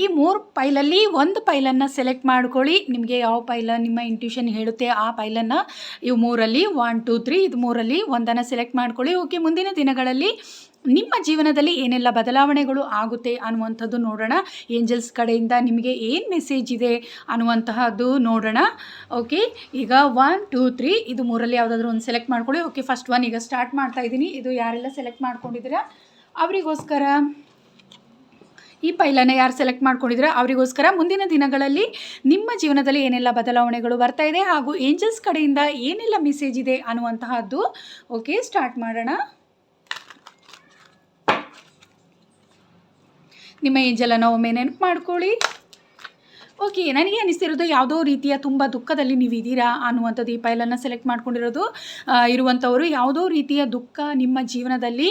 ಈ ಮೂರು ಪೈಲಲ್ಲಿ ಒಂದು ಪೈಲನ್ನು ಸೆಲೆಕ್ಟ್ ಮಾಡ್ಕೊಳ್ಳಿ. ನಿಮಗೆ ಯಾವ ಪೈಲ ನಿಮ್ಮ ಇಂಟ್ಯೂಷನ್ ಹೇಳುತ್ತೆ ಆ ಪೈಲನ್ನು ಇವು ಮೂರಲ್ಲಿ ಒನ್ ಟೂ ತ್ರೀ ಇದು ಮೂರಲ್ಲಿ ಒಂದನ್ನು ಸೆಲೆಕ್ಟ್ ಮಾಡ್ಕೊಳ್ಳಿ. ಓಕೆ, ಮುಂದಿನ ದಿನಗಳಲ್ಲಿ ನಿಮ್ಮ ಜೀವನದಲ್ಲಿ ಏನೆಲ್ಲ ಬದಲಾವಣೆಗಳು ಆಗುತ್ತೆ ಅನ್ನುವಂಥದ್ದು ನೋಡೋಣ. ಏಂಜಲ್ಸ್ ಕಡೆಯಿಂದ ನಿಮಗೆ ಏನು ಮೆಸೇಜ್ ಇದೆ ಅನ್ನುವಂತಹದ್ದು ನೋಡೋಣ. ಓಕೆ, ಈಗ ಒನ್ ಟೂ ತ್ರೀ ಇದು ಮೂರಲ್ಲಿ ಯಾವುದಾದ್ರೂ ಒಂದು ಸೆಲೆಕ್ಟ್ ಮಾಡ್ಕೊಳ್ಳಿ. ಓಕೆ ಫಸ್ಟ್ ಒನ್ ಈಗ ಸ್ಟಾರ್ಟ್ ಮಾಡ್ತಾ ಇದ್ದೀನಿ. ಇದು ಯಾರೆಲ್ಲ ಸೆಲೆಕ್ಟ್ ಮಾಡ್ಕೊಂಡಿದ್ದೀರಾ? ಅವರಿಗೋಸ್ಕರ. ಈ ಪೈಲನ್ನು ಯಾರು ಸೆಲೆಕ್ಟ್ ಮಾಡ್ಕೊಂಡಿದ್ರೆ ಅವರಿಗೋಸ್ಕರ ಮುಂದಿನ ದಿನಗಳಲ್ಲಿ ನಿಮ್ಮ ಜೀವನದಲ್ಲಿ ಏನೆಲ್ಲ ಬದಲಾವಣೆಗಳು ಬರ್ತಾ ಇದೆ ಹಾಗೂ ಏಂಜಲ್ಸ್ ಕಡೆಯಿಂದ ಏನೆಲ್ಲ ಮೆಸೇಜ್ ಇದೆ ಅನ್ನುವಂತಹದ್ದು. ಓಕೆ ಸ್ಟಾರ್ಟ್ ಮಾಡೋಣ. ನಿಮ್ಮ ಏಂಜಲನ್ನು ಒಮ್ಮೆ ನೆನಪು ಮಾಡ್ಕೊಳ್ಳಿ. ಓಕೆ ನನಗೆ ಅನಿಸ್ತಿರೋದು ಯಾವುದೋ ರೀತಿಯ ತುಂಬ ದುಃಖದಲ್ಲಿ ನೀವು ಇದ್ದೀರಾ ಅನ್ನುವಂಥದ್ದು ಈ ಪೈಲನ್ನು ಸೆಲೆಕ್ಟ್ ಮಾಡ್ಕೊಂಡಿರೋದು. ಇರುವಂಥವರು ಯಾವುದೋ ರೀತಿಯ ದುಃಖ ನಿಮ್ಮ ಜೀವನದಲ್ಲಿ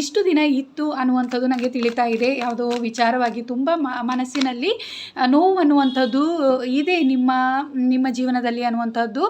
ಇಷ್ಟು ದಿನ ಇತ್ತು ಅನ್ನುವಂಥದ್ದು ನನಗೆ ತಿಳಿತಾ ಇದೆ. ಯಾವುದೋ ವಿಚಾರವಾಗಿ ತುಂಬ ಮನಸ್ಸಿನಲ್ಲಿ ನೋವು ಅನ್ನುವಂಥದ್ದು ಇದೆ ನಿಮ್ಮ ನಿಮ್ಮ ಜೀವನದಲ್ಲಿ ಅನ್ನುವಂಥದ್ದು.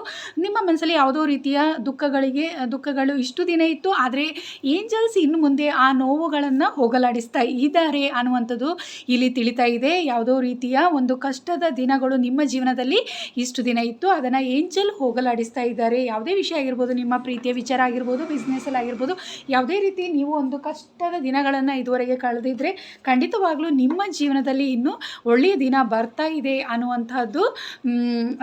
ನಿಮ್ಮ ಮನಸ್ಸಲ್ಲಿ ಯಾವುದೋ ರೀತಿಯ ದುಃಖಗಳಿಗೆ, ದುಃಖಗಳು ಇಷ್ಟು ದಿನ ಇತ್ತು, ಆದರೆ ಏಂಜಲ್ಸ್ ಇನ್ನು ಮುಂದೆ ಆ ನೋವುಗಳನ್ನು ಹೋಗಲಾಡಿಸ್ತಾ ಇದ್ದಾರೆ ಅನ್ನುವಂಥದ್ದು ಇಲ್ಲಿ ತಿಳಿತಾ ಇದೆ. ಯಾವುದೋ ರೀತಿಯ ಒಂದು ಕಷ್ಟದ ದಿನಗಳು ನಿಮ್ಮ ಜೀವನದಲ್ಲಿ ಇಷ್ಟು ದಿನ ಇತ್ತು. ಅದನ್ನು ಏಂಜಲ್ ಹೋಗಲಾಡಿಸ್ತಾ ಇದ್ದಾರೆ. ಯಾವುದೇ ವಿಷಯ ಆಗಿರ್ಬೋದು, ನಿಮ್ಮ ಪ್ರೀತಿಯ ವಿಚಾರ ಆಗಿರ್ಬೋದು ಬಿಸ್ನೆಸ್ಸಲ್ಲಿ ಆಗಿರ್ಬೋದು, ಯಾವುದೇ ರೀತಿ ನೀವು ಒಂದು ಕಷ್ಟದ ದಿನಗಳನ್ನು ಇದುವರೆಗೆ ಕಳೆದಿದ್ರೆ ಖಂಡಿತವಾಗ್ಲೂ ನಿಮ್ಮ ಜೀವನದಲ್ಲಿ ಇನ್ನೂ ಒಳ್ಳೆಯ ದಿನ ಬರ್ತಾ ಇದೆ ಅನ್ನುವಂಥದ್ದು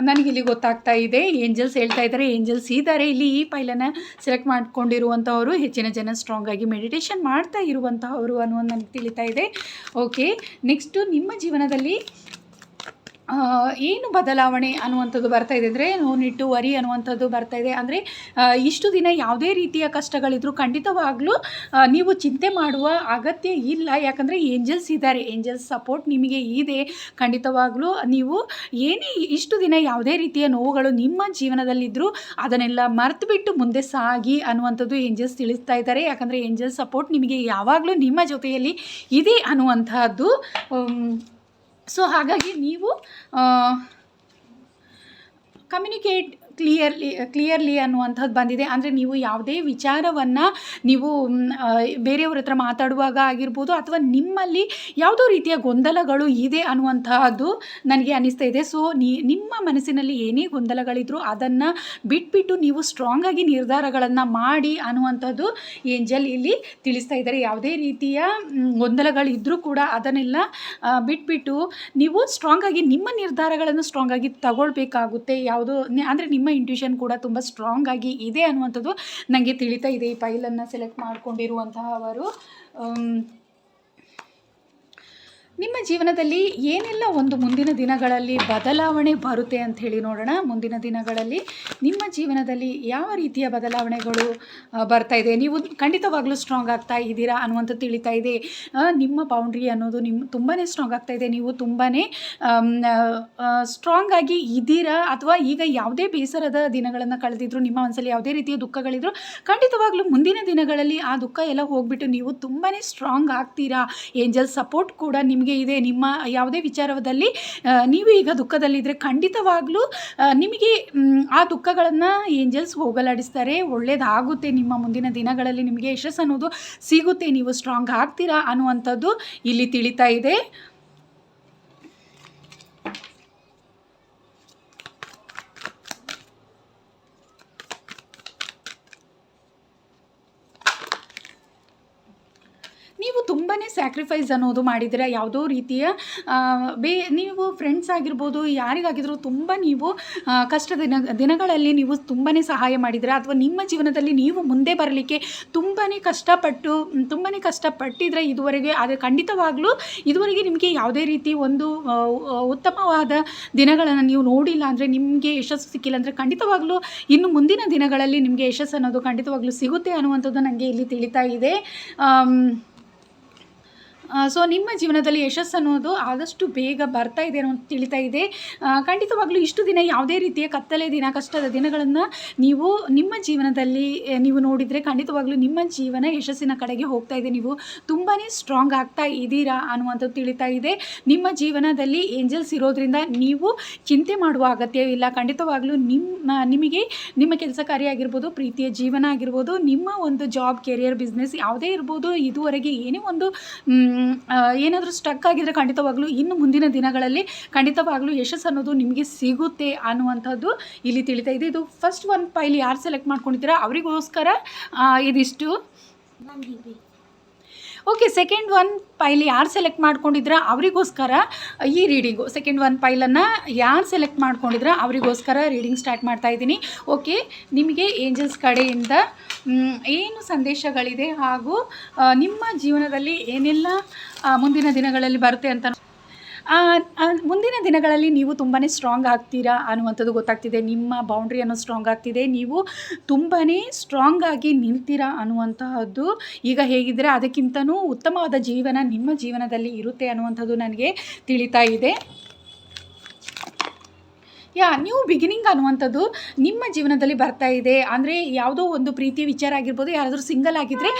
ನನಗಿಲ್ಲಿ ಗೊತ್ತಾಗ್ತಾ ಇದೆ. ಏಂಜಲ್ಸ್ ಹೇಳ್ತಾ ಇದ್ದಾರೆ, ಏಂಜಲ್ಸ್ ಇದ್ದಾರೆ. ಇಲ್ಲಿ ಈ ಪೈಲನ್ನು ಸೆಲೆಕ್ಟ್ ಮಾಡ್ಕೊಂಡಿರುವಂಥವರು ಹೆಚ್ಚಿನ ಜನ ಸ್ಟ್ರಾಂಗ್ ಆಗಿ ಮೆಡಿಟೇಷನ್ ಮಾಡ್ತಾ ಇರುವಂತಹವರು ಅನ್ನೋದು ನನಗೆ ತಿಳಿತಾ ಇದೆ. ಓಕೆ ನೆಕ್ಸ್ಟು ನಿಮ್ಮ ಜೀವನದಲ್ಲಿ ಏನು ಬದಲಾವಣೆ ಅನ್ನುವಂಥದ್ದು ಬರ್ತಾ ಇದೆ ಅಂದರೆ ನೋ ವರಿ ಅನ್ನುವಂಥದ್ದು ಬರ್ತಾ ಇದೆ ಅಂದರೆ ಇಷ್ಟು ದಿನ ಯಾವುದೇ ರೀತಿಯ ಕಷ್ಟಗಳಿದ್ರೂ ಖಂಡಿತವಾಗ್ಲೂ ನೀವು ಚಿಂತೆ ಮಾಡುವ ಅಗತ್ಯ ಇಲ್ಲ. ಯಾಕಂದರೆ ಏಂಜಲ್ಸ್ ಇದ್ದಾರೆ, ಏಂಜಲ್ಸ್ ಸಪೋರ್ಟ್ ನಿಮಗೆ ಇದೆ. ಖಂಡಿತವಾಗ್ಲೂ ನೀವು ಏನೇ ಇಷ್ಟು ದಿನ ಯಾವುದೇ ರೀತಿಯ ನೋವುಗಳು ನಿಮ್ಮ ಜೀವನದಲ್ಲಿದ್ದರೂ ಅದನ್ನೆಲ್ಲ ಮರೆತು ಬಿಟ್ಟು ಮುಂದೆ ಸಾಗಿ ಅನ್ನುವಂಥದ್ದು ಏಂಜಲ್ಸ್ ತಿಳಿಸ್ತಾ ಇದ್ದಾರೆ. ಯಾಕಂದರೆ ಏಂಜಲ್ಸ್ ಸಪೋರ್ಟ್ ನಿಮಗೆ ಯಾವಾಗಲೂ ನಿಮ್ಮ ಜೊತೆಯಲ್ಲಿ ಇದೆ ಅನ್ನುವಂತಹದ್ದು ಸೊ ಹಾಗಾಗಿ ನೀವು ಕಮ್ಯುನಿಕೇಟ್ ಕ್ಲಿಯರ್ಲಿ ಕ್ಲಿಯರ್ಲಿ ಅನ್ನುವಂಥದ್ದು ಬಂದಿದೆ. ಅಂದರೆ ನೀವು ಯಾವುದೇ ವಿಚಾರವನ್ನು ನೀವು ಬೇರೆಯವ್ರ ಹತ್ರ ಮಾತಾಡುವಾಗ ಆಗಿರ್ಬೋದು ಅಥವಾ ನಿಮ್ಮಲ್ಲಿ ಯಾವುದೋ ರೀತಿಯ ಗೊಂದಲಗಳು ಇದೆ ಅನ್ನುವಂತಹದ್ದು ನನಗೆ ಅನ್ನಿಸ್ತಾ ಇದೆ. ಸೊ ನೀ, ನಿಮ್ಮ ಮನಸ್ಸಿನಲ್ಲಿ ಏನೇ ಗೊಂದಲಗಳಿದ್ರೂ ಅದನ್ನು ಬಿಟ್ಬಿಟ್ಟು ನೀವು ಸ್ಟ್ರಾಂಗ್ ಆಗಿ ನಿರ್ಧಾರಗಳನ್ನು ಮಾಡಿ ಅನ್ನುವಂಥದ್ದು ಏಂಜಲ್ ಇಲ್ಲಿ ತಿಳಿಸ್ತಾ ಇದ್ದಾರೆ. ಯಾವುದೇ ರೀತಿಯ ಗೊಂದಲಗಳಿದ್ದರೂ ಕೂಡ ಅದನ್ನೆಲ್ಲ ಬಿಟ್ಬಿಟ್ಟು ನೀವು ಸ್ಟ್ರಾಂಗ್ ಆಗಿ ನಿಮ್ಮ ನಿರ್ಧಾರಗಳನ್ನು ಸ್ಟ್ರಾಂಗ್ ಆಗಿ ತಗೊಳ್ಬೇಕಾಗುತ್ತೆ. ಯಾವುದು ಅಂದರೆ ನಿಮ್ಮ ಇಂಟ್ಯೂಷನ್ ಕೂಡ ತುಂಬ ಸ್ಟ್ರಾಂಗ್ ಆಗಿ ಇದೆ ಅನ್ನುವಂಥದ್ದು ನನಗೆ ತಿಳಿತಾ ಇದೆ ಈ ಫೈಲನ್ನು ಸೆಲೆಕ್ಟ್ ಮಾಡ್ಕೊಂಡಿರುವಂತಹವರು. ಆಮ್, ನಿಮ್ಮ ಜೀವನದಲ್ಲಿ ಏನೆಲ್ಲ ಒಂದು ಮುಂದಿನ ದಿನಗಳಲ್ಲಿ ಬದಲಾವಣೆ ಬರುತ್ತೆ ಅಂತ ಹೇಳಿ ನೋಡೋಣ. ಮುಂದಿನ ದಿನಗಳಲ್ಲಿ ನಿಮ್ಮ ಜೀವನದಲ್ಲಿ ಯಾವ ರೀತಿಯ ಬದಲಾವಣೆಗಳು ಬರ್ತಾ ಇದೆ? ನೀವು ಖಂಡಿತವಾಗ್ಲೂ ಸ್ಟ್ರಾಂಗ್ ಆಗ್ತಾ ಇದ್ದೀರಾ ಅನ್ನುವಂಥದ್ದು ತಿಳಿತಾ ಇದೆ. ನಿಮ್ಮ ಬೌಂಡ್ರಿ ಅನ್ನೋದು ನಿಮ್ಮ ತುಂಬಾ ಸ್ಟ್ರಾಂಗ್ ಆಗ್ತಾ ಇದೆ. ನೀವು ತುಂಬಾ ಸ್ಟ್ರಾಂಗ್ ಆಗಿ ಇದ್ದೀರಾ ಅಥವಾ ಈಗ ಯಾವುದೇ ಬೇಸರದ ದಿನಗಳನ್ನು ಕಳೆದಿದ್ರು, ನಿಮ್ಮ ಮನಸ್ಸಲ್ಲಿ ಯಾವುದೇ ರೀತಿಯ ದುಃಖಗಳಿದ್ರು, ಖಂಡಿತವಾಗ್ಲೂ ಮುಂದಿನ ದಿನಗಳಲ್ಲಿ ಆ ದುಃಖ ಎಲ್ಲ ಹೋಗ್ಬಿಟ್ಟು ನೀವು ತುಂಬಾ ಸ್ಟ್ರಾಂಗ್ ಆಗ್ತೀರಾ. ಏಂಜಲ್ ಸಪೋರ್ಟ್ ಕೂಡ ನಿಮಗೆ ಇದೆ, ನಿಮ್ಮ ಯಾವುದೇ ವಿಚಾರದಲ್ಲಿ ನೀವು ಈಗ ದುಃಖದಲ್ಲಿದ್ದರೆ ಖಂಡಿತವಾಗಲೂ ನಿಮಗೆ ಆ ದುಃಖಗಳನ್ನು ಏಂಜಲ್ಸ್ ಹೋಗಲಾಡಿಸ್ತಾರೆ. ಒಳ್ಳೇದಾಗುತ್ತೆ. ನಿಮ್ಮ ಮುಂದಿನ ದಿನಗಳಲ್ಲಿ ನಿಮಗೆ ಯಶಸ್ಸು ಅನ್ನೋದು ಸಿಗುತ್ತೆ. ನೀವು ಸ್ಟ್ರಾಂಗ್ ಆಗ್ತೀರಾ ಅನ್ನುವಂಥದ್ದು ಇಲ್ಲಿ ತಿಳಿತಾ ಇದೆ ನೀವು ತುಂಬಾ ಸ್ಯಾಕ್ರಿಫೈಸ್ ಅನ್ನೋದು ಮಾಡಿದರೆ ಯಾವುದೋ ರೀತಿಯ ಬೇ, ನೀವು ಫ್ರೆಂಡ್ಸ್ ಆಗಿರ್ಬೋದು, ಯಾರಿಗಾಗಿದ್ರೂ ತುಂಬ ನೀವು ಕಷ್ಟ ದಿನ, ದಿನಗಳಲ್ಲಿ ನೀವು ತುಂಬಾ ಸಹಾಯ ಮಾಡಿದರೆ ಅಥವಾ ನಿಮ್ಮ ಜೀವನದಲ್ಲಿ ನೀವು ಮುಂದೆ ಬರಲಿಕ್ಕೆ ತುಂಬಾ ಕಷ್ಟಪಟ್ಟು ತುಂಬಾ ಕಷ್ಟಪಟ್ಟಿದ್ರೆ ಇದುವರೆಗೆ, ಆದರೆ ಖಂಡಿತವಾಗ್ಲೂ ಇದುವರೆಗೆ ನಿಮಗೆ ಯಾವುದೇ ರೀತಿ ಒಂದು ಉತ್ತಮವಾದ ದಿನಗಳನ್ನು ನೀವು ನೋಡಿಲ್ಲ ಅಂದರೆ ನಿಮಗೆ ಯಶಸ್ಸು ಸಿಕ್ಕಿಲ್ಲ ಅಂದರೆ ಖಂಡಿತವಾಗ್ಲೂ ಇನ್ನು ಮುಂದಿನ ದಿನಗಳಲ್ಲಿ ನಿಮಗೆ ಯಶಸ್ಸು ಅನ್ನೋದು ಖಂಡಿತವಾಗ್ಲೂ ಸಿಗುತ್ತೆ ಅನ್ನುವಂಥದ್ದು ನನಗೆ ಇಲ್ಲಿ ತಿಳಿತಾ ಇದೆ. ಸೊ ನಿಮ್ಮ ಜೀವನದಲ್ಲಿ ಯಶಸ್ಸು ಅನ್ನೋದು ಆದಷ್ಟು ಬೇಗ ಬರ್ತಾ ಇದೆ ಅನ್ನೋ ತಿಳಿತಾ ಇದೆ. ಖಂಡಿತವಾಗ್ಲೂ ಇಷ್ಟು ದಿನ ಯಾವುದೇ ರೀತಿಯ ಕತ್ತಲೆ ದಿನ, ಕಷ್ಟದ ದಿನಗಳನ್ನು ನೀವು ನಿಮ್ಮ ಜೀವನದಲ್ಲಿ ನೀವು ನೋಡಿದರೆ ಖಂಡಿತವಾಗ್ಲೂ ನಿಮ್ಮ ಜೀವನ ಯಶಸ್ಸಿನ ಕಡೆಗೆ ಹೋಗ್ತಾ ಇದೆ. ನೀವು ತುಂಬಾ ಸ್ಟ್ರಾಂಗ್ ಆಗ್ತಾ ಇದ್ದೀರಾ ಅನ್ನುವಂಥದ್ದು ತಿಳಿತಾ ಇದೆ. ನಿಮ್ಮ ಜೀವನದಲ್ಲಿ ಏಂಜಲ್ಸ್ ಇರೋದ್ರಿಂದ ನೀವು ಚಿಂತೆ ಮಾಡುವ ಅಗತ್ಯವಿಲ್ಲ. ಖಂಡಿತವಾಗ್ಲೂ ನಿಮ್ಮ, ನಿಮಗೆ, ನಿಮ್ಮ ಕೆಲಸ ಕಾರ್ಯ ಆಗಿರ್ಬೋದು, ಪ್ರೀತಿಯ ಜೀವನ ಆಗಿರ್ಬೋದು, ನಿಮ್ಮ ಒಂದು ಜಾಬ್ ಕೆರಿಯರ್ ಬಿಸ್ನೆಸ್ ಯಾವುದೇ ಇರ್ಬೋದು, ಇದುವರೆಗೆ ಏನೇ ಒಂದು ಏನಾದರೂ ಸ್ಟಕ್ ಆಗಿದ್ರೆ ಖಂಡಿತವಾಗ್ಲೂ ಇನ್ನು ಮುಂದಿನ ದಿನಗಳಲ್ಲಿ ಖಂಡಿತವಾಗ್ಲೂ ಯಶಸ್ಸು ಅನ್ನೋದು ನಿಮಗೆ ಸಿಗುತ್ತೆ ಅನ್ನುವಂಥದ್ದು ಇಲ್ಲಿ ತಿಳಿತಾ ಇದೆ. ಇದು ಫಸ್ಟ್ ಒನ್ ಪೈಲ್ ಯಾರು ಸೆಲೆಕ್ಟ್ ಮಾಡ್ಕೊಂಡಿದ್ದೀರಾ? ಅವರಿಗೋಸ್ಕರ ಇದಿಷ್ಟು. ಓಕೆ ಸೆಕೆಂಡ್ ಒನ್ ಪೈಲ್ ಯಾರು ಸೆಲೆಕ್ಟ್ ಮಾಡ್ಕೊಂಡಿದ್ರ? ಅವರಿಗೋಸ್ಕರ ಈ ರೀಡಿಂಗು ಸೆಕೆಂಡ್ ಒನ್ ಪೈಲನ್ನು ಯಾರು ಸೆಲೆಕ್ಟ್ ಮಾಡ್ಕೊಂಡಿದ್ರ? ಅವರಿಗೋಸ್ಕರ ರೀಡಿಂಗ್ ಸ್ಟಾರ್ಟ್ ಮಾಡ್ತಾ ಇದ್ದೀನಿ. ಓಕೆ ನಿಮಗೆ ಏಂಜಲ್ಸ್ ಕಡೆಯಿಂದ ಏನು ಸಂದೇಶಗಳಿದೆ ಹಾಗೂ ನಿಮ್ಮ ಜೀವನದಲ್ಲಿ ಏನೆಲ್ಲ ಮುಂದಿನ ದಿನಗಳಲ್ಲಿ ಬರುತ್ತೆ ಅಂತ ಮುಂದಿನ ದಿನಗಳಲ್ಲಿ ನೀವು ತುಂಬಾ ಸ್ಟ್ರಾಂಗ್ ಆಗ್ತೀರಾ ಅನ್ನುವಂಥದ್ದು ಗೊತ್ತಾಗ್ತಿದೆ. ನಿಮ್ಮ ಬೌಂಡ್ರಿ ಅನ್ನೋ ಸ್ಟ್ರಾಂಗ್ ಆಗ್ತಿದೆ. ನೀವು ತುಂಬಾ ಸ್ಟ್ರಾಂಗ್ ಆಗಿ ನಿಲ್ತೀರಾ ಅನ್ನುವಂತಹದ್ದು ಈಗ ಹೇಗಿದ್ದರೆ ಅದಕ್ಕಿಂತನೂ ಉತ್ತಮವಾದ ಜೀವನ ನಿಮ್ಮ ಜೀವನದಲ್ಲಿ ಇರುತ್ತೆ ಅನ್ನುವಂಥದ್ದು ನನಗೆ ತಿಳಿತಾ ಇದೆ. ಯಾ ನ್ಯೂ ಬಿಗಿನಿಂಗ್ ಅನ್ನುವಂಥದ್ದು ನಿಮ್ಮ ಜೀವನದಲ್ಲಿ ಬರ್ತಾ ಇದೆ. ಅಂದರೆ ಯಾವುದೋ ಒಂದು ಪ್ರೀತಿ, ವಿಚಾರ ಆಗಿರ್ಬೋದು, ಯಾರಾದರೂ ಸಿಂಗಲ್ ಆಗಿದ್ದರೆ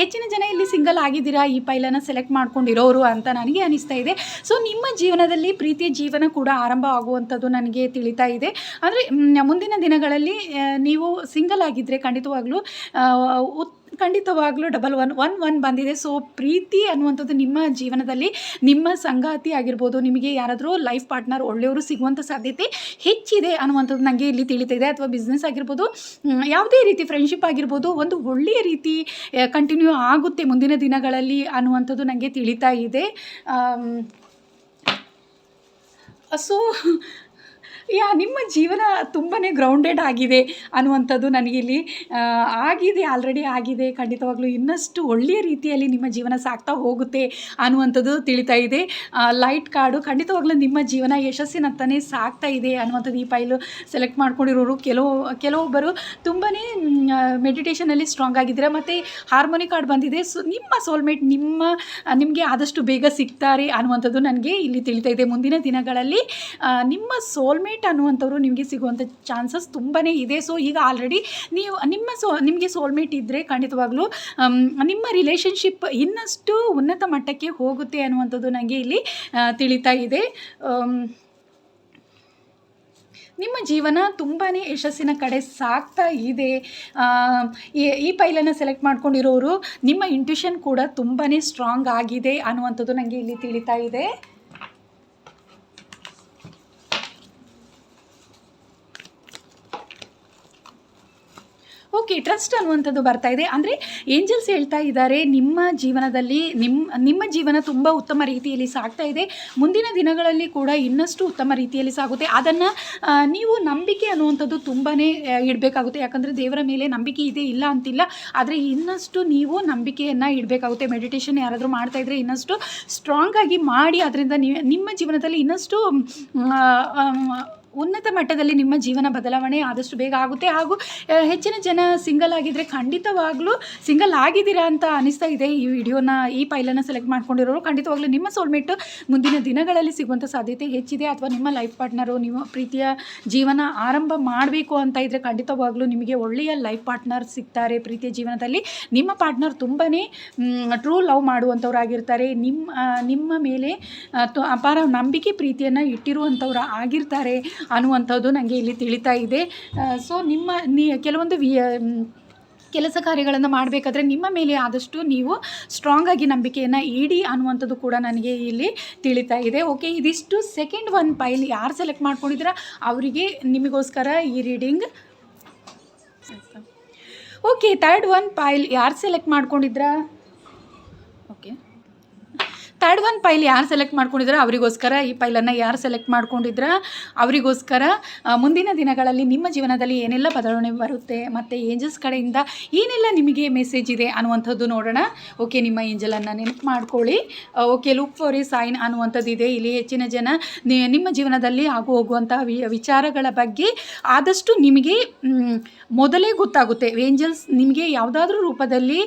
ಹೆಚ್ಚಿನ ಜನ ಇಲ್ಲಿ ಸಿಂಗಲ್ ಆಗಿದ್ದೀರಾ? ಈ ಪೈಲನ್ನು ಸೆಲೆಕ್ಟ್ ಮಾಡ್ಕೊಂಡಿರೋರು ಅಂತ ನನಗೆ ಅನಿಸ್ತಾ ಇದೆ. ಸೊ ನಿಮ್ಮ ಜೀವನದಲ್ಲಿ ಪ್ರೀತಿಯ ಜೀವನ ಕೂಡ ಆರಂಭ ಆಗುವಂಥದ್ದು ನನಗೆ ತಿಳಿತಾ ಇದೆ. ಅಂದರೆ ಮುಂದಿನ ದಿನಗಳಲ್ಲಿ ನೀವು ಸಿಂಗಲ್ ಆಗಿದ್ದರೆ ಖಂಡಿತವಾಗ್ಲೂ ಖಂಡಿತವಾಗ್ಲೂ ಡಬಲ್ ಒನ್ ಒನ್ ಒನ್ ಬಂದಿದೆ. ಸೊ ಪ್ರೀತಿ ಅನ್ನುವಂಥದ್ದು ನಿಮ್ಮ ಜೀವನದಲ್ಲಿ, ನಿಮ್ಮ ಸಂಗಾತಿ ಆಗಿರ್ಬೋದು, ನಿಮಗೆ ಯಾರಾದರೂ ಲೈಫ್ ಪಾರ್ಟ್ನರ್ ಒಳ್ಳೆಯವರು ಸಿಗುವಂಥ ಸಾಧ್ಯತೆ ಹೆಚ್ಚಿದೆ ಅನ್ನುವಂಥದ್ದು ನನಗೆ ಇಲ್ಲಿ ತಿಳಿತಿದೆ ಅಥವಾ ಬಿಸ್ನೆಸ್ ಆಗಿರ್ಬೋದು ಯಾವುದೇ ರೀತಿ ಫ್ರೆಂಡ್ಶಿಪ್ ಆಗಿರ್ಬೋದು, ಒಂದು ಒಳ್ಳೆಯ ರೀತಿ ಕಂಟಿನ್ಯೂ ಆಗುತ್ತೆ ಮುಂದಿನ ದಿನಗಳಲ್ಲಿ ಅನ್ನುವಂಥದ್ದು ನನಗೆ ತಿಳಿತಾ ಇದೆ. ಸೊ ಯಾ, ನಿಮ್ಮ ಜೀವನ ತುಂಬಾ ಗ್ರೌಂಡೆಡ್ ಆಗಿದೆ ಅನ್ನುವಂಥದ್ದು ನನಗಿಲ್ಲಿ ಆಗಿದೆ ಆಲ್ರೆಡಿ ಆಗಿದೆ. ಖಂಡಿತವಾಗ್ಲೂ ಇನ್ನಷ್ಟು ಒಳ್ಳೆಯ ರೀತಿಯಲ್ಲಿ ನಿಮ್ಮ ಜೀವನ ಸಾಗ್ತಾ ಹೋಗುತ್ತೆ ಅನ್ನುವಂಥದ್ದು ತಿಳಿತಾ ಇದೆ. ಲೈಟ್ ಕಾರ್ಡು ಖಂಡಿತವಾಗ್ಲೂ ನಿಮ್ಮ ಜೀವನ ಯಶಸ್ಸಿನತ್ತನೇ ಸಾಗ್ತಾ ಇದೆ ಅನ್ನುವಂಥದ್ದು ಈ ಫೈಲು ಸೆಲೆಕ್ಟ್ ಮಾಡ್ಕೊಂಡಿರೋರು ಕೆಲವು, ಕೆಲವೊಬ್ಬರು ತುಂಬಾ ಮೆಡಿಟೇಷನಲ್ಲಿ ಸ್ಟ್ರಾಂಗ್ ಆಗಿದ್ದೀರಾ ಮತ್ತು ಹಾರ್ಮೋನಿ ಕಾರ್ಡ್ ಬಂದಿದೆ. ಸೊ, ನಿಮ್ಮ ಸೋಲ್ಮೇಟ್ ನಿಮ್ಮ ನಿಮಗೆ ಆದಷ್ಟು ಬೇಗ ಸಿಗ್ತಾರೆ ಅನ್ನುವಂಥದ್ದು ನನಗೆ ಇಲ್ಲಿ ತಿಳಿತಾ ಇದೆ. ಮುಂದಿನ ದಿನಗಳಲ್ಲಿ ನಿಮ್ಮ ಸೋಲ್ಮೇಟ್ ಅನ್ನುವಂಥವ್ರು ನಿಮಗೆ ಸಿಗುವಂಥ ಚಾನ್ಸಸ್ ತುಂಬಾ ಇದೆ. ಸೊ ಈಗ ಆಲ್ರೆಡಿ ನೀವು ನಿಮ್ಮ ಸೋ ನಿಮಗೆ ಸೋಲ್ಮೇಟ್ ಇದ್ದರೆ ಖಂಡಿತವಾಗ್ಲೂ ನಿಮ್ಮ ರಿಲೇಷನ್ಶಿಪ್ ಇನ್ನಷ್ಟು ಉನ್ನತ ಮಟ್ಟಕ್ಕೆ ಹೋಗುತ್ತೆ ಅನ್ನುವಂಥದ್ದು ನನಗೆ ಇಲ್ಲಿ ತಿಳಿತಾ ಇದೆ. ನಿಮ್ಮ ಜೀವನ ತುಂಬಾ ಯಶಸ್ಸಿನ ಕಡೆ ಸಾಗ್ತಾ ಇದೆ. ಈ ಪೈಲನ್ನು ಸೆಲೆಕ್ಟ್ ಮಾಡ್ಕೊಂಡಿರೋರು ನಿಮ್ಮ ಇಂಟ್ಯೂಷನ್ ಕೂಡ ತುಂಬಾ ಸ್ಟ್ರಾಂಗ್ ಆಗಿದೆ ಅನ್ನುವಂಥದ್ದು ನನಗೆ ಇಲ್ಲಿ ತಿಳಿತಾ ಇದೆ. ಓಕೆ ಟ್ರಸ್ಟ್ ಅನ್ನುವಂಥದ್ದು ಬರ್ತಾ ಇದೆ. ಅಂದರೆ ಏಂಜಲ್ಸ್ ಹೇಳ್ತಾ ಇದ್ದಾರೆ, ನಿಮ್ಮ ಜೀವನದಲ್ಲಿ ನಿಮ್ಮ ನಿಮ್ಮ ಜೀವನ ತುಂಬ ಉತ್ತಮ ರೀತಿಯಲ್ಲಿ ಸಾಗ್ತಾ ಇದೆ. ಮುಂದಿನ ದಿನಗಳಲ್ಲಿ ಕೂಡ ಇನ್ನಷ್ಟು ಉತ್ತಮ ರೀತಿಯಲ್ಲಿ ಸಾಗುತ್ತೆ. ಅದನ್ನು ನೀವು ನಂಬಿಕೆ ಅನ್ನುವಂಥದ್ದು ತುಂಬಾ ಇಡಬೇಕಾಗುತ್ತೆ. ಯಾಕಂದರೆ ದೇವರ ಮೇಲೆ ನಂಬಿಕೆ ಇದೆ, ಇಲ್ಲ ಅಂತಿಲ್ಲ. ಆದರೆ ಇನ್ನಷ್ಟು ನೀವು ನಂಬಿಕೆಯನ್ನು ಇಡಬೇಕಾಗುತ್ತೆ. ಮೆಡಿಟೇಷನ್ ಯಾರಾದರೂ ಮಾಡ್ತಾ ಇದ್ದರೆ ಇನ್ನಷ್ಟು ಸ್ಟ್ರಾಂಗ್ ಆಗಿ ಮಾಡಿ ಅದರಿಂದ ನಿಮ್ಮ ಜೀವನದಲ್ಲಿ ಇನ್ನಷ್ಟು ಉನ್ನತ ಮಟ್ಟದಲ್ಲಿ ನಿಮ್ಮ ಜೀವನ ಬದಲಾವಣೆ ಆದಷ್ಟು ಬೇಗ ಆಗುತ್ತೆ. ಹಾಗೂ ಹೆಚ್ಚಿನ ಜನ ಸಿಂಗಲ್ ಆಗಿದ್ದರೆ ಖಂಡಿತವಾಗ್ಲೂ ಸಿಂಗಲ್ ಆಗಿದ್ದೀರಾ ಅಂತ ಅನಿಸ್ತಾ ಇದೆ. ಈ ವಿಡಿಯೋನ, ಈ ಪೈಲನ್ನು ಸೆಲೆಕ್ಟ್ ಮಾಡ್ಕೊಂಡಿರೋರು ಖಂಡಿತವಾಗ್ಲೂ ನಿಮ್ಮ ಸೋಲ್ಮೇಟ್ ಮುಂದಿನ ದಿನಗಳಲ್ಲಿ ಸಿಗುವಂಥ ಸಾಧ್ಯತೆ ಹೆಚ್ಚಿದೆ. ಅಥವಾ ನಿಮ್ಮ ಲೈಫ್ ಪಾರ್ಟ್ನರು ನಿಮ್ಮ ಪ್ರೀತಿಯ ಜೀವನ ಆರಂಭ ಮಾಡಬೇಕು ಅಂತ ಇದ್ದರೆ ಖಂಡಿತವಾಗ್ಲೂ ನಿಮಗೆ ಒಳ್ಳೆಯ ಲೈಫ್ ಪಾರ್ಟ್ನರ್ ಸಿಗ್ತಾರೆ. ಪ್ರೀತಿಯ ಜೀವನದಲ್ಲಿ ನಿಮ್ಮ ಪಾರ್ಟ್ನರ್ ತುಂಬಾ ಟ್ರೂ ಲವ್ ಮಾಡುವಂಥವ್ರಾಗಿರ್ತಾರೆ ನಿಮ್ಮ ನಿಮ್ಮ ಮೇಲೆ ಅಪಾರ ನಂಬಿಕೆ ಪ್ರೀತಿಯನ್ನು ಇಟ್ಟಿರುವಂಥವ್ರು ಆಗಿರ್ತಾರೆ. ಅನ್ನುವಂಥದ್ದು ನನಗೆ ಇಲ್ಲಿ ತಿಳಿತಾ ಇದೆ. ಸೊ ನಿಮ್ಮ ನೀ, ಕೆಲವೊಂದು ವಿ ಕೆಲಸ ಕಾರ್ಯಗಳನ್ನು ಮಾಡಬೇಕಾದ್ರೆ ನಿಮ್ಮ ಮೇಲೆ ಆದಷ್ಟು ನೀವು ಸ್ಟ್ರಾಂಗ್ ಆಗಿ ನಂಬಿಕೆಯನ್ನು ಇಡಿ ಅನ್ನುವಂಥದ್ದು ಕೂಡ ನನಗೆ ಇಲ್ಲಿ ತಿಳಿತಾ ಇದೆ. ಓಕೆ ಇದಿಷ್ಟು ಸೆಕೆಂಡ್ ಒನ್ ಪೈಲ್ ಯಾರು ಸೆಲೆಕ್ಟ್ ಮಾಡ್ಕೊಂಡಿದ್ದೀರಾ? ಅವರಿಗೆ ನಿಮಗೋಸ್ಕರ ಈ reading okay third one pile ಯಾರು ಸೆಲೆಕ್ಟ್ ಮಾಡ್ಕೊಂಡಿದ್ರಾ ಥರ್ಡ್ ಒನ್ ಪೈಲ್ ಯಾರು ಸೆಲೆಕ್ಟ್ ಮಾಡ್ಕೊಂಡಿದ್ರೆ? ಅವರಿಗೋಸ್ಕರ ಈ ಪೈಲನ್ನು ಯಾರು ಸೆಲೆಕ್ಟ್ ಮಾಡ್ಕೊಂಡಿದ್ರ? ಅವರಿಗೋಸ್ಕರ ಮುಂದಿನ ದಿನಗಳಲ್ಲಿ ನಿಮ್ಮ ಜೀವನದಲ್ಲಿ ಏನೆಲ್ಲ ಬದಲಾವಣೆ ಬರುತ್ತೆ? ಮತ್ತು ಏಂಜಲ್ಸ್ ಕಡೆಯಿಂದ ಏನೆಲ್ಲ ನಿಮಗೆ ಮೆಸೇಜ್ ಇದೆ ಅನ್ನುವಂಥದ್ದು ನೋಡೋಣ. ಓಕೆ ನಿಮ್ಮ ಏಂಜಲನ್ನು ನೆನಪು ಮಾಡ್ಕೊಳ್ಳಿ. Okay look for a sign ಅನ್ನುವಂಥದ್ದು ಇದೆ. ಇಲ್ಲಿ ಹೆಚ್ಚಿನ ಜನ ನಿಮ್ಮ ಜೀವನದಲ್ಲಿ ಆಗು ಹೋಗುವಂತಹ ವಿ, ವಿಚಾರಗಳ ಬಗ್ಗೆ ಆದಷ್ಟು ನಿಮಗೆ ಮೊದಲೇ ಗೊತ್ತಾಗುತ್ತೆ. ಏಂಜಲ್ಸ್ ನಿಮಗೆ ಯಾವುದಾದ್ರೂ ರೂಪದಲ್ಲಿ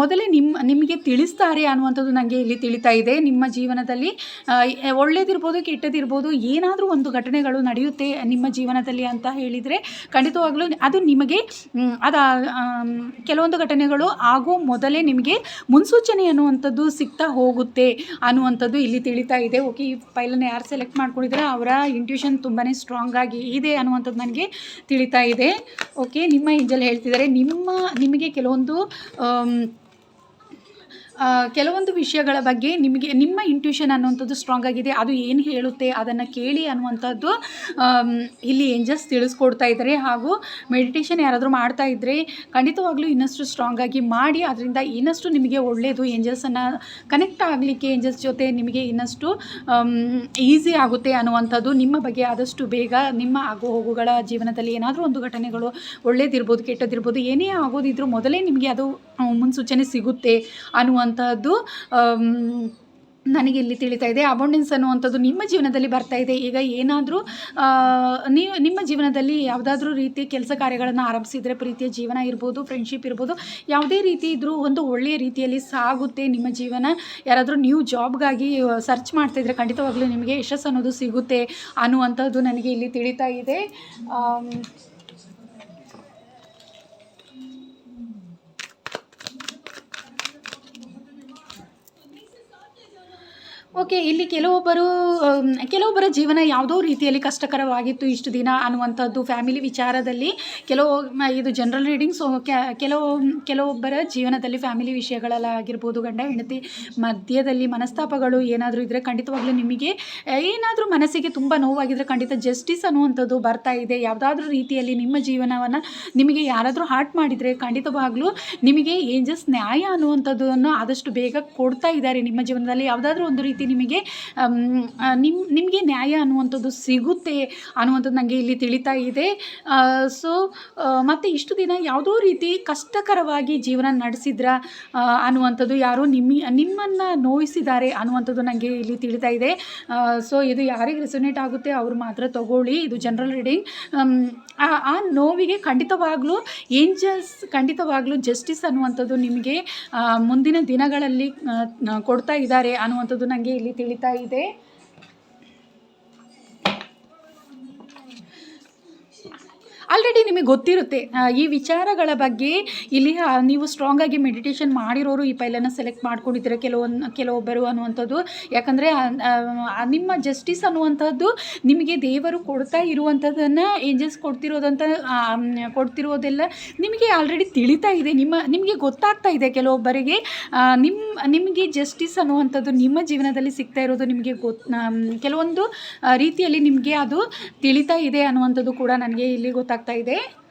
ಮೊದಲೇ ನಿಮ್ಮ ನಿಮಗೆ ತಿಳಿಸ್ತಾರೆ ಅನ್ನುವಂಥದ್ದು ನನಗೆ ಇಲ್ಲಿ ತಿಳಿತಾ ಇದೆ ನಿಮ್ಮ ಜೀವನದಲ್ಲಿ. ಒಳ್ಳೇದಿರ್ಬೋದು, ಕೆಟ್ಟದಿರ್ಬೋದು, ಏನಾದರೂ ಒಂದು ಘಟನೆಗಳು ನಡೆಯುತ್ತೆ ನಿಮ್ಮ ಜೀವನದಲ್ಲಿ ಅಂತ ಹೇಳಿದರೆ ಖಂಡಿತವಾಗ್ಲೂ ಅದು ನಿಮಗೆ ಅದು ಕೆಲವೊಂದು ಘಟನೆಗಳು ಆಗೋ ಮೊದಲೇ ನಿಮಗೆ ಮುನ್ಸೂಚನೆ ಅನ್ನುವಂಥದ್ದು ಸಿಗ್ತಾ ಹೋಗುತ್ತೆ ಅನ್ನುವಂಥದ್ದು ಇಲ್ಲಿ ತಿಳಿತಾ ಇದೆ. ಓಕೆ, ಈ ಫೈಲನ್ನು ಯಾರು ಸೆಲೆಕ್ಟ್ ಮಾಡ್ಕೊಂಡಿದ್ರೆ ಅವರ ಇಂಟ್ಯೂಷನ್ ತುಂಬಾ ಸ್ಟ್ರಾಂಗ್ ಆಗಿ ಇದೆ ಅನ್ನುವಂಥದ್ದು ನನಗೆ ತಿಳಿತಾ ಇದೆ. ಓಕೆ, ನಿಮ್ಮ ಏಂಜಲ್ ಹೇಳ್ತಿದ್ದಾರೆ. ನಿಮ್ಮ, ನಿಮಗೆ ಕೆಲವೊಂದು ಕೆಲವೊಂದು ವಿಷಯಗಳ ಬಗ್ಗೆ ನಿಮಗೆ, ನಿಮ್ಮ ಇಂಟ್ಯೂಷನ್ ಅನ್ನುವಂಥದ್ದು ಸ್ಟ್ರಾಂಗ್ ಆಗಿದೆ, ಅದು ಏನು ಹೇಳುತ್ತೆ ಅದನ್ನು ಕೇಳಿ ಅನ್ನುವಂಥದ್ದು ಇಲ್ಲಿ ಏಂಜಲ್ಸ್ ತಿಳಿಸ್ಕೊಡ್ತಾ ಇದ್ದಾರೆ ಹಾಗೂ ಮೆಡಿಟೇಷನ್ ಯಾರಾದರೂ ಮಾಡ್ತಾ ಇದ್ದರೆ ಖಂಡಿತವಾಗ್ಲೂ ಇನ್ನಷ್ಟು ಸ್ಟ್ರಾಂಗ್ ಆಗಿ ಮಾಡಿ ಅದರಿಂದ ಇನ್ನಷ್ಟು ನಿಮಗೆ ಒಳ್ಳೆಯದು ಏಂಜಲ್ಸನ್ನು ಕನೆಕ್ಟ್ ಆಗಲಿಕ್ಕೆ ಏಂಜಲ್ಸ್ ಜೊತೆ ನಿಮಗೆ ಇನ್ನಷ್ಟು ಈಸಿ ಆಗುತ್ತೆ ಅನ್ನುವಂಥದ್ದು ನಿಮ್ಮ ಬಗ್ಗೆ ಆದಷ್ಟು ಬೇಗ ನಿಮ್ಮ ಆಗು ಹೋಗುಗಳ ಜೀವನದಲ್ಲಿ ಏನಾದರೂ ಒಂದು ಘಟನೆಗಳು ಒಳ್ಳೇದಿರ್ಬೋದು ಕೆಟ್ಟದಿರ್ಬೋದು ಏನೇ ಆಗೋದಿದ್ರೂ ಮೊದಲೇ ನಿಮಗೆ ಅದು ಮುನ್ಸೂಚನೆ ಸಿಗುತ್ತೆ ಅನ್ನುವಂಥದ್ದು ಆಮ್, ನನಗೆ ಇಲ್ಲಿ ತಿಳಿತಾ ಇದೆ. ಅಬೌಂಡೆನ್ಸ್ ಅನ್ನುವಂಥದ್ದು ನಿಮ್ಮ ಜೀವನದಲ್ಲಿ ಬರ್ತಾ ಇದೆ. ಈಗ ಏನಾದರೂ ನೀವು ನಿಮ್ಮ ಜೀವನದಲ್ಲಿ ಯಾವುದಾದ್ರೂ ರೀತಿ ಕೆಲಸ ಕಾರ್ಯಗಳನ್ನು ಆರಂಭಿಸಿದರೆ ಪ್ರೀತಿಯ ಜೀವನ ಇರ್ಬೋದು ಫ್ರೆಂಡ್ಶಿಪ್ ಇರ್ಬೋದು ಯಾವುದೇ ರೀತಿ ಇದ್ದರೂ ಒಂದು ಒಳ್ಳೆಯ ರೀತಿಯಲ್ಲಿ ಸಾಗುತ್ತೆ ನಿಮ್ಮ ಜೀವನ. ಯಾರಾದರೂ ನೀವು ಜಾಬ್ಗಾಗಿ ಸರ್ಚ್ ಮಾಡ್ತಾಯಿದ್ರೆ ಖಂಡಿತವಾಗ್ಲೂ ನಿಮಗೆ ಯಶಸ್ಸು ಅನ್ನೋದು ಸಿಗುತ್ತೆ ಅನ್ನುವಂಥದ್ದು ನನಗೆ ಇಲ್ಲಿ ತಿಳಿತಾ ಇದೆ. ಓಕೆ ಇಲ್ಲಿ ಕೆಲವೊಬ್ಬರು ಕೆಲವೊಬ್ಬರ ಜೀವನ ಯಾವುದೋ ರೀತಿಯಲ್ಲಿ ಕಷ್ಟಕರವಾಗಿತ್ತು ಇಷ್ಟು ದಿನ ಅನ್ನುವಂಥದ್ದು ಫ್ಯಾಮಿಲಿ ವಿಚಾರದಲ್ಲಿ. ಕೆಲವು ಇದು ಜನರಲ್ ರೀಡಿಂಗ್ಸ್ ಕೆಲವು, ಕೆಲವೊಬ್ಬರ ಜೀವನದಲ್ಲಿ ಫ್ಯಾಮಿಲಿ ವಿಷಯಗಳಲ್ಲಾಗಿರ್ಬೋದು ಗಂಡ, ಹೆಂಡತಿ ಮಧ್ಯದಲ್ಲಿ ಮನಸ್ತಾಪಗಳು ಏನಾದರೂ ಇದ್ದರೆ ಖಂಡಿತವಾಗ್ಲೂ ನಿಮಗೆ, ಏನಾದರೂ ಮನಸ್ಸಿಗೆ ತುಂಬ ನೋವಾಗಿದ್ದರೆ ಖಂಡಿತ ಜಸ್ಟಿಸ್ ಅನ್ನುವಂಥದ್ದು ಬರ್ತಾ ಇದೆ. ಯಾವುದಾದ್ರೂ ರೀತಿಯಲ್ಲಿ ನಿಮ್ಮ ಜೀವನವನ್ನು ನಿಮಗೆ ಯಾರಾದರೂ ಹಾರ್ಟ್ ಮಾಡಿದರೆ ಖಂಡಿತವಾಗ್ಲೂ ನಿಮಗೆ ಏಂಜಸ್ ನ್ಯಾಯ ಅನ್ನುವಂಥದ್ದನ್ನು ಆದಷ್ಟು ಬೇಗ ಕೊಡ್ತಾ ಇದ್ದಾರೆ ನಿಮ್ಮ ಜೀವನದಲ್ಲಿ. ಯಾವುದಾದ್ರೂ ಒಂದು ರೀತಿ ನಿಮಗೆ ಆಮ್, ನಿಮ್ ನಿಮಗೆ ನ್ಯಾಯ ಅನ್ನುವಂಥದ್ದು ಸಿಗುತ್ತೆ ಅನ್ನುವಂಥದ್ದು ನನಗೆ ಇಲ್ಲಿ ತಿಳಿತಾ ಇದೆ. ಸೊ ಮತ್ತು ಇಷ್ಟು ದಿನ ಯಾವುದೋ ರೀತಿ ಕಷ್ಟಕರವಾಗಿ ಜೀವನ ನಡೆಸಿದ್ರ ಅನ್ನುವಂಥದ್ದು ಯಾರೋ ನಿಮ್ಮ ನಿಮ್ಮನ್ನು ನೋಯಿಸಿದ್ದಾರೆ ಅನ್ನುವಂಥದ್ದು ನನಗೆ ಇಲ್ಲಿ ತಿಳಿತಾ ಇದೆ. ಸೊ ಇದು ಯಾರಿಗೆ ರೆಸೊನೇಟ್ ಆಗುತ್ತೆ ಅವರು ಮಾತ್ರ ತಗೊಳ್ಳಿ ಇದು ಜನರಲ್ ರೀಡಿಂಗ್ ಆ ನೋವಿಗೆ ಖಂಡಿತವಾಗ್ಲೂ ಏಂಜಲ್ಸ್ ಖಂಡಿತವಾಗ್ಲೂ ಜಸ್ಟಿಸ್ ಅನ್ನುವಂಥದ್ದು ನಿಮಗೆ ಮುಂದಿನ ದಿನಗಳಲ್ಲಿ ಕೊಡ್ತಾ ಇದ್ದಾರೆ ಅನ್ನುವಂಥದ್ದು ನನಗೆ ಇಲ್ಲಿ ತಿಳಿತಾ ಇದೆ. ಆಲ್ರೆಡಿ ನಿಮಗೆ ಗೊತ್ತಿರುತ್ತೆ ಈ ವಿಚಾರಗಳ ಬಗ್ಗೆ ಇಲ್ಲಿ ನೀವು ನೀವು ಸ್ಟ್ರಾಂಗಾಗಿ ಮೆಡಿಟೇಷನ್ ಮಾಡಿರೋರು ಈ ಪೈಲನ್ನು ಸೆಲೆಕ್ಟ್ ಮಾಡ್ಕೊಂಡಿದ್ದೀರ ಕೆಲವೊಂದು ಕೆಲವೊಬ್ಬರು ಅನ್ನುವಂಥದ್ದು. ಯಾಕಂದರೆ ನಿಮ್ಮ ಜಸ್ಟಿಸ್ ಅನ್ನುವಂಥದ್ದು ನಿಮಗೆ ದೇವರು ಕೊಡ್ತಾ ಇರುವಂಥದ್ದನ್ನು ಏಂಜಲ್ಸ್ ಕೊಡ್ತಿರೋದಂತ ಕೊಡ್ತಿರೋದೆಲ್ಲ ನಿಮಗೆ ಆಲ್ರೆಡಿ ತಿಳಿತಾ ಇದೆ. ನಿಮ್ಮ, ನಿಮಗೆ ಗೊತ್ತಾಗ್ತಾ ಇದೆ ಕೆಲವೊಬ್ಬರಿಗೆ. ನಿಮ್ಮ ನಿಮಗೆ ಜಸ್ಟಿಸ್ ಅನ್ನುವಂಥದ್ದು ನಿಮ್ಮ ಜೀವನದಲ್ಲಿ ಸಿಗ್ತಾ ಇರೋದು ನಿಮಗೆ ಗೊತ್ ಕೆಲವೊಂದು ರೀತಿಯಲ್ಲಿ ನಿಮಗೆ ಅದು ತಿಳಿತಾ ಇದೆ ಅನ್ನುವಂಥದ್ದು ಕೂಡ ನನಗೆ ಇಲ್ಲಿ ಗೊತ್ತಾಗ್ತಾ ಇದೆ.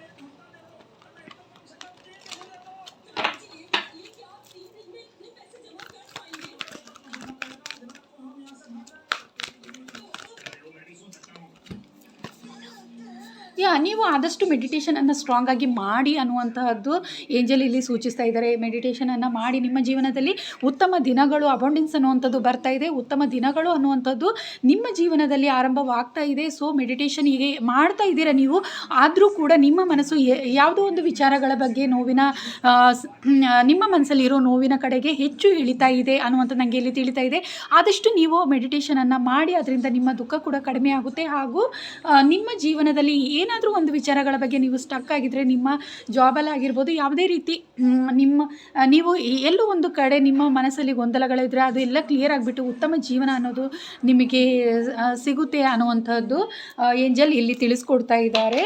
ನೀವು ಆದಷ್ಟು ಮೆಡಿಟೇಷನನ್ನು ಸ್ಟ್ರಾಂಗ್ ಆಗಿ ಮಾಡಿ ಅನ್ನುವಂತಹದ್ದು ಏಂಜಲ್ ಇಲ್ಲಿ ಸೂಚಿಸ್ತಾ ಇದ್ದಾರೆ. ಮೆಡಿಟೇಷನನ್ನು ಮಾಡಿ ನಿಮ್ಮ ಜೀವನದಲ್ಲಿ ಉತ್ತಮ ದಿನಗಳು ಅಬೌಂಡೆನ್ಸ್ ಅನ್ನುವಂಥದ್ದು ಬರ್ತಾ ಇದೆ. ಉತ್ತಮ ದಿನಗಳು ಅನ್ನುವಂಥದ್ದು ನಿಮ್ಮ ಜೀವನದಲ್ಲಿ ಆರಂಭವಾಗ್ತಾ ಇದೆ. ಸೊ ಮೆಡಿಟೇಷನ್ ಹೀಗೆ ಮಾಡ್ತಾ ಇದ್ದೀರಾ ನೀವು? ಆದರೂ ಕೂಡ ನಿಮ್ಮ ಮನಸ್ಸು ಯಾವುದೋ ಒಂದು ವಿಚಾರಗಳ ಬಗ್ಗೆ ನೋವಿನ ನಿಮ್ಮ ಮನಸ್ಸಲ್ಲಿರೋ ನೋವಿನ ಕಡೆಗೆ ಹೆಚ್ಚು ಇಳಿತಾ ಇದೆ ಅನ್ನುವಂಥ ನನಗೆ ಇಲ್ಲಿ ತಿಳಿತಾ ಇದೆ. ಆದಷ್ಟು ನೀವು ಮೆಡಿಟೇಷನನ್ನು ಮಾಡಿ, ಅದರಿಂದ ನಿಮ್ಮ ದುಃಖ ಕೂಡ ಕಡಿಮೆ ಆಗುತ್ತೆ ಹಾಗೂ ನಿಮ್ಮ ಜೀವನದಲ್ಲಿ ಏನಾದರೂ ಒಂದು ವಿಚಾರಗಳ ಬಗ್ಗೆ ನೀವು ಸ್ಟಕ್ ಆಗಿದ್ದರೆ ನಿಮ್ಮ ಜಾಬಲ್ಲಾಗಿರ್ಬೋದು ಯಾವುದೇ ರೀತಿ ನಿಮ್ಮ ನೀವು ಎಲ್ಲೋ ಒಂದು ಕಡೆ ನಿಮ್ಮ ಮನಸ್ಸಲ್ಲಿ ಅದು ಎಲ್ಲ ಕ್ಲಿಯರ್ ಆಗಿಬಿಟ್ಟು ಉತ್ತಮ ಜೀವನ ಅನ್ನೋದು ನಿಮಗೆ ಸಿಗುತ್ತೆ ಅನ್ನುವಂಥದ್ದು ಏಂಜಲ್ ಇಲ್ಲಿ ತಿಳಿಸ್ಕೊಡ್ತಾ ಇದ್ದಾರೆ.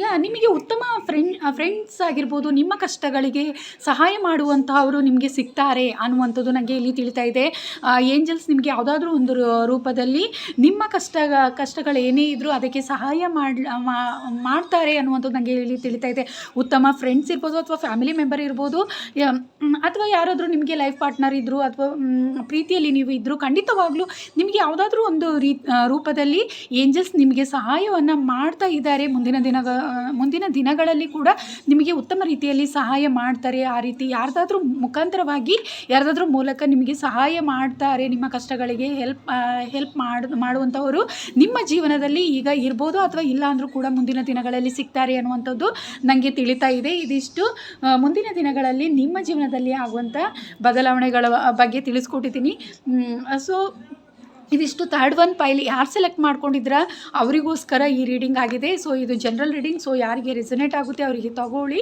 ಯಾ, ನಿಮಗೆ ಉತ್ತಮ ಫ್ರೆಂಡ್ ಫ್ರೆಂಡ್ಸ್ ಆಗಿರ್ಬೋದು, ನಿಮ್ಮ ಕಷ್ಟಗಳಿಗೆ ಸಹಾಯ ಮಾಡುವಂಥವರು ನಿಮಗೆ ಸಿಗ್ತಾರೆ ಅನ್ನುವಂಥದ್ದು ನನಗೆ ಇಲ್ಲಿ ತಿಳಿತಾ ಇದೆ. ಏಂಜಲ್ಸ್ ನಿಮಗೆ ಯಾವುದಾದ್ರೂ ಒಂದು ರೂಪದಲ್ಲಿ ನಿಮ್ಮ ಕಷ್ಟ, ಕಷ್ಟಗಳು ಏನೇ ಇದ್ದರೂ ಅದಕ್ಕೆ ಸಹಾಯ ಮಾಡ್ ಮಾಡ್ತಾರೆ ಅನ್ನುವಂಥದ್ದು ನನಗೆ ಇಲ್ಲಿ ತಿಳಿತಾ ಇದೆ. ಉತ್ತಮ ಫ್ರೆಂಡ್ಸ್ ಇರ್ಬೋದು ಅಥವಾ ಫ್ಯಾಮಿಲಿ ಮೆಂಬರ್ ಇರ್ಬೋದು ಅಥವಾ ಯಾರಾದರೂ ನಿಮಗೆ ಲೈಫ್ ಪಾರ್ಟ್ನರ್ ಇದ್ದರು ಅಥವಾ ಪ್ರೀತಿಯಲ್ಲಿ ನೀವು ಇದ್ದರೂ ಖಂಡಿತವಾಗ್ಲೂ ನಿಮಗೆ ಯಾವುದಾದ್ರೂ ಒಂದು ರೀ ರೂಪದಲ್ಲಿ ಏಂಜಲ್ಸ್ ನಿಮಗೆ ಸಹಾಯವನ್ನು ಮಾಡ್ತಾ ಇದ್ದಾರೆ ಮುಂದಿನ ದಿನಗ ಮುಂದಿನ ದಿನಗಳಲ್ಲಿ ಕೂಡ ನಿಮಗೆ ಉತ್ತಮ ರೀತಿಯಲ್ಲಿ ಸಹಾಯ ಮಾಡ್ತಾರೆ. ಆ ರೀತಿ ಯಾರ್ದಾದ್ರೂ ಮುಖಾಂತರವಾಗಿ ಯಾರ್ದಾದ್ರೂ ಮೂಲಕ ನಿಮಗೆ ಸಹಾಯ ಮಾಡ್ತಾರೆ. ನಿಮ್ಮ ಕಷ್ಟಗಳಿಗೆ ಹೆಲ್ಪ್ ಹೆಲ್ಪ್ ಮಾಡ ಮಾಡುವಂಥವರು ನಿಮ್ಮ ಜೀವನದಲ್ಲಿ ಈಗ ಇರ್ಬೋದು ಅಥವಾ ಇಲ್ಲ ಅಂದರೂ ಕೂಡ ಮುಂದಿನ ದಿನಗಳಲ್ಲಿ ಸಿಗ್ತಾರೆ ಅನ್ನುವಂಥದ್ದು ನನಗೆ ತಿಳಿತಾ ಇದೆ. ಇದಿಷ್ಟು ಮುಂದಿನ ದಿನಗಳಲ್ಲಿ ನಿಮ್ಮ ಜೀವನದಲ್ಲಿ ಆಗುವಂಥ ಬದಲಾವಣೆಗಳ ಬಗ್ಗೆ ತಿಳಿಸ್ಕೊಟ್ಟಿದ್ದೀನಿ. ಸೊ ಇದಿಷ್ಟು ಥರ್ಡ್ ಒನ್ ಪೈಲಿ ಯಾರು ಸೆಲೆಕ್ಟ್ ಮಾಡ್ಕೊಂಡಿದ್ರ? ಅವರಿಗೋಸ್ಕರ ಈ ರೀಡಿಂಗ್ ಆಗಿದೆ. ಸೊ ಇದು ಜನರಲ್ ರೀಡಿಂಗ್ ಸೊ ಯಾರಿಗೆ ರೆಸನೇಟ್ ಆಗುತ್ತೆ ಅವರಿಗೆ ತಗೊಳ್ಳಿ.